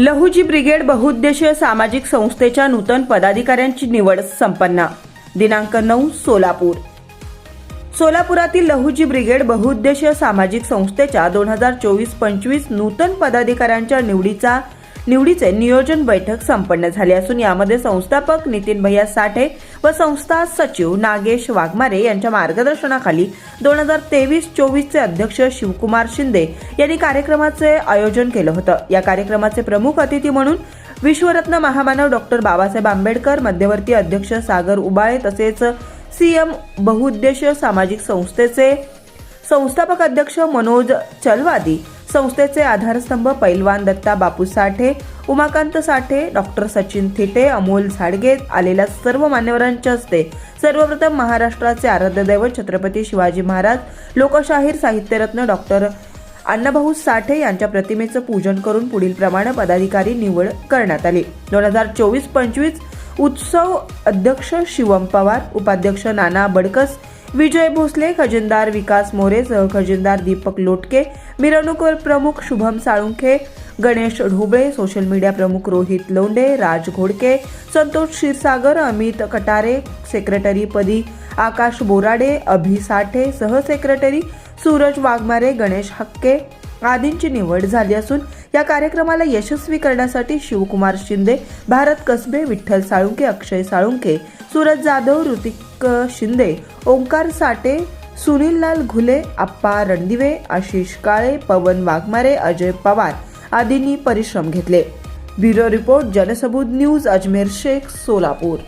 Lahuji brigade बहुउद्देशीय सामाजिक संस्थेच्या नूतन पदाधिकाऱ्यांची निवड संपन्न. दिनांक नऊ सोलापूर. सोलापुरातील लहुजी ब्रिगेड बहुउद्देशीय सामाजिक संस्थेच्या दोन हजार चोवीस पंचवीस नूतन पदाधिकाऱ्यांच्या निवडीचा निवडीचे नियोजन बैठक संपन्न झाली असून यामध्ये संस्थापक नितीन भैया साठे व संस्था सचिव नागेश वाघमारे यांच्या मार्गदर्शनाखाली दोन हजार तेवीस चोवीसचे अध्यक्ष शिवकुमार शिंदे यांनी कार्यक्रमाचे आयोजन केलं होतं. या कार्यक्रमाचे प्रमुख अतिथी म्हणून विश्वरत्न महामानव डॉक्टर बाबासाहेब आंबेडकर मध्यवर्ती अध्यक्ष सागर उबाळे तसेच सीएम बहुउद्देशीय सामाजिक संस्थेचे संस्थापक अध्यक्ष मनोज चलवादी संस्थेचे आधारस्तंभ पैलवान दत्ता बापू साठे उमाकांत साठे डॉक्टर सचिन थिटे अमोल झाडगे आलेल्या सर्व मान्यवरांच्या हस्ते सर्वप्रथम महाराष्ट्राचे आराध्य दैवत छत्रपती शिवाजी महाराज लोकशाहीर साहित्यरत्न डॉक्टर अण्णाभाऊ साठे यांच्या प्रतिमेचं पूजन करून पुढील प्रमाणे पदाधिकारी निवड करण्यात आली. दोन हजार चोवीस पंचवीस उत्सव अध्यक्ष शिवम पवार उपाध्यक्ष नाना बडकस विजय भोसले खजिनदार विकास मोरे सह खजिनदार दीपक लोटके मिरवणूकवर प्रमुख शुभम साळुंखे गणेश ढोबळे सोशल मीडिया प्रमुख रोहित लोंढे राज घोडके संतोष क्षीरसागर अमित कटारे सेक्रेटरी पदी आकाश बोराडे अभि साठे सहसेक्रेटरी सूरज वाघमारे गणेश हक्के आदींची निवड झाली असून या कार्यक्रमाला यशस्वी करण्यासाठी शिवकुमार शिंदे भारत कसबे विठ्ठल साळुंके अक्षय साळुंके सूरज जाधव ऋतिक शिंदे ओंकार साटे सुनीललाल घुले आप्पा रणदिवे आशिष काळे पवन वाघमारे अजय पवार आदींनी परिश्रम घेतले. Bureau report Jansabut news Ajmer Shaikh Solapur.